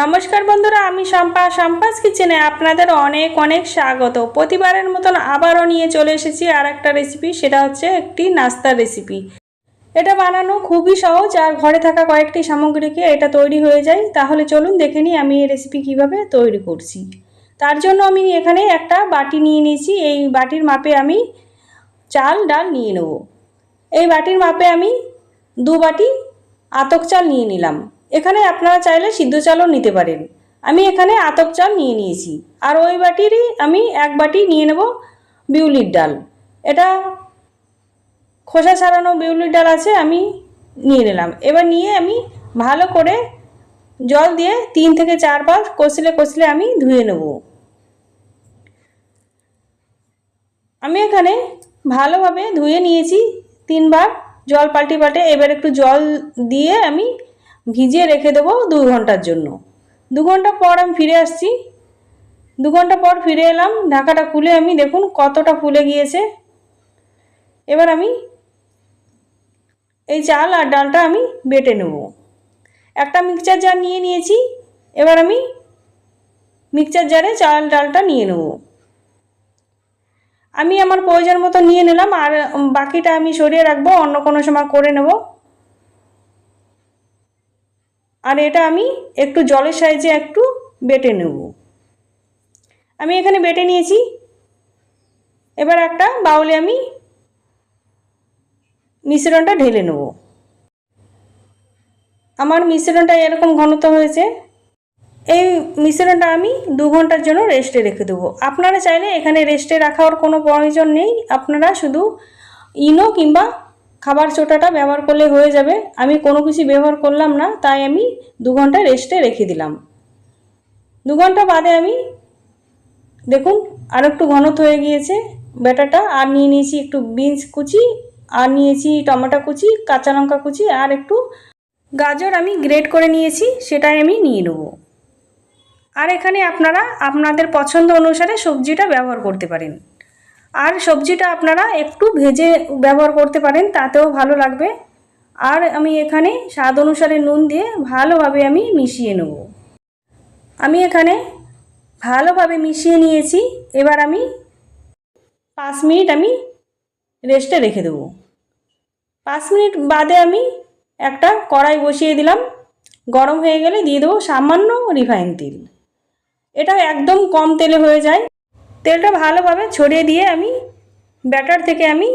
নমস্কার বন্ধুরা, আমি শম্পা। শম্পাস কিচেনে আপনাদের অনেক অনেক স্বাগত। প্রতিবারের মতন আবারও নিয়ে চলে এসেছি আর একটা রেসিপি সেটা হচ্ছে একটি নাস্তার রেসিপি এটা বানানো খুবই সহজ, আর ঘরে থাকা কয়েকটি সামগ্রীকে এটা তৈরি হয়ে যায়। তাহলে চলুন দেখে নিই আমি এই রেসিপি কীভাবে তৈরি করছি। তার জন্য আমি এখানে একটা বাটি নিয়ে নিয়েছি। এই বাটির মাপে আমি চাল, ডাল নিয়ে নেব। এই বাটির মাপে আমি দু বাটি আতক চাল নিয়ে নিলাম। এখানে আপনারা চাইলে সিদ্ধ চালও নিতে পারেন। আমি এখানে আতক চাল নিয়ে নিয়েছি। আর ওই বাটিরই আমি এক বাটি নিয়ে নেব বিউলির ডাল। এটা খোসা ছাড়ানো বিউলির ডাল আছে, আমি নিয়ে নিলাম। এবার নিয়ে আমি ভালো করে জল দিয়ে তিন থেকে চারবার কষলে কষলে আমি ধুয়ে নেব। আমি এখানে ভালোভাবে ধুয়ে নিয়েছি। তিনবার জল পাল্টে পাল্টে এবার একটু জল দিয়ে আমি ভিজিয়ে রেখে দেবো দু ঘণ্টার জন্য। দু ঘণ্টা পর আমি ফিরে আসছি। দু ঘণ্টা পর ফিরে এলাম, ঢাকাটা খুলে আমি দেখুন কতটা ফুলে গিয়েছে। এবার আমি এই চাল আর ডালটা আমি বেটে নেব। একটা মিক্সচার জার নিয়ে নিয়েছি, এবার আমি মিক্সচার জারে চাল, ডালটা নিয়ে নেব। আমি আমার প্রয়োজন মতো নিয়ে নিলাম, আর বাকিটা আমি সরিয়ে রাখব, অন্য কোনো সময় করে নেব। আর এটা আমি একটু জলের সাইজে একটু বেটে নেব। আমি এখানে বেটে নিয়েছি। এবার একটা বাউলে আমি মিশ্রণটা ঢেলে নেব। আমার মিশ্রণটা এরকম ঘনত্ব হয়েছে। এই মিশ্রণটা আমি দু ঘণ্টার জন্য রেস্টে রেখে দেবো। আপনারা চাইলে এখানে রেস্টে রাখার কোনো প্রয়োজন নেই। আপনারা শুধু ইনো কিংবা খাবার চোটাটা ব্যবহার করলে হয়ে যাবে। আমি কোনো কিছু ব্যবহার করলাম না, তাই আমি দু ঘণ্টা রেস্টে রেখে দিলাম। দু ঘণ্টা বাদে আমি, দেখুন আর একটু ঘনত্ব হয়ে গিয়েছে ব্যাটারটা আর নিয়ে নিয়েছি একটু বিনস কুচি, আর নিয়েছি টমেটো কুচি, কাঁচা লঙ্কা কুচি, আর একটু গাজর আমি গ্রেট করে নিয়েছি, সেটাই আমি নিয়ে নেব। আর এখানে আপনারা, আপনাদের পছন্দ অনুসারে সবজিটা ব্যবহার করতে পারেন। আর সবজিটা আপনারা একটু ভেজে ব্যবহার করতে পারেন, তাতেও ভালো লাগবে। আর আমি এখানে স্বাদ অনুসারে নুন দিয়ে ভালোভাবে আমি মিশিয়ে নেব। আমি এখানে ভালোভাবে মিশিয়ে নিয়েছি। এবার আমি পাঁচ মিনিট আমি রেস্টে রেখে দেবো। পাঁচ মিনিট বাদে আমি একটা কড়াই বসিয়ে দিলাম। গরম হয়ে গেলে দিয়ে দেবো সামান্য রিফাইন তেল। এটা একদম কম তেলে হয়ে যায়। তেলটা ভালোভাবে ছড়িয়ে দিয়ে আমি ব্যাটার থেকে আমি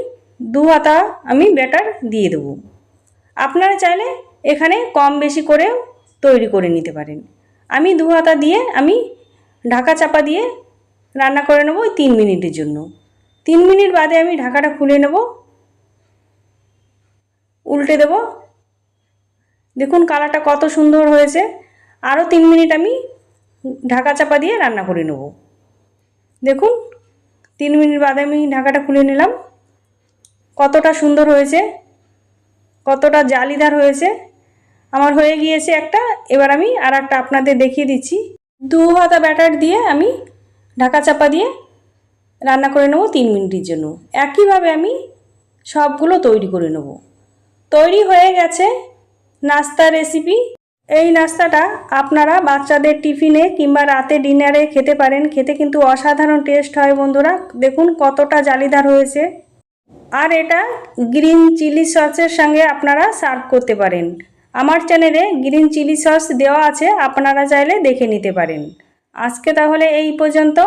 দু হাতা আমি ব্যাটার দিয়ে দেবো। আপনারা চাইলে এখানে কম বেশি করেও তৈরি করে নিতে পারেন। আমি দু হাতা দিয়ে আমি ঢাকা চাপা দিয়ে রান্না করে নেব ওই তিন মিনিটের জন্য। তিন মিনিট বাদে আমি ঢাকাটা খুলে নেব। উল্টে দেব। দেখুন কালারটা কত সুন্দর হয়েছে। আরও তিন মিনিট আমি ঢাকা চাপা দিয়ে রান্না করে নেব। দেখুন, তিন মিনিট বাদে আমি ঢাকাটা খুলে নিলাম। কতটা সুন্দর হয়েছে, কতটা জালিদার হয়েছে। আমার হয়ে গিয়েছে একটা, এবার আমি আর একটা আপনাদের দেখিয়ে দিচ্ছি। দু হাতা ব্যাটার দিয়ে আমি ঢাকা চাপা দিয়ে রান্না করে নেব তিন মিনিটের জন্য। একইভাবে আমি সবগুলো তৈরি করে নেব। তৈরি হয়ে গেছে নাস্তা রেসিপি এই নাস্তাটা আপনারা বাচ্চাদের টিফিনে কিংবা রাতে ডিনারে খেতে পারেন। খেতে কিন্তু অসাধারণ টেস্ট হয় বন্ধুরা। দেখুন কতটা জালিদার হয়েছে। আর এটা গ্রিন চিলি সসের সঙ্গে আপনারা সার্ভ করতে পারেন। আমার চ্যানেলে গ্রিন চিলি সস দেওয়া আছে, আপনারা চাইলে দেখে নিতে পারেন। আজকে তাহলে এই পর্যন্ত।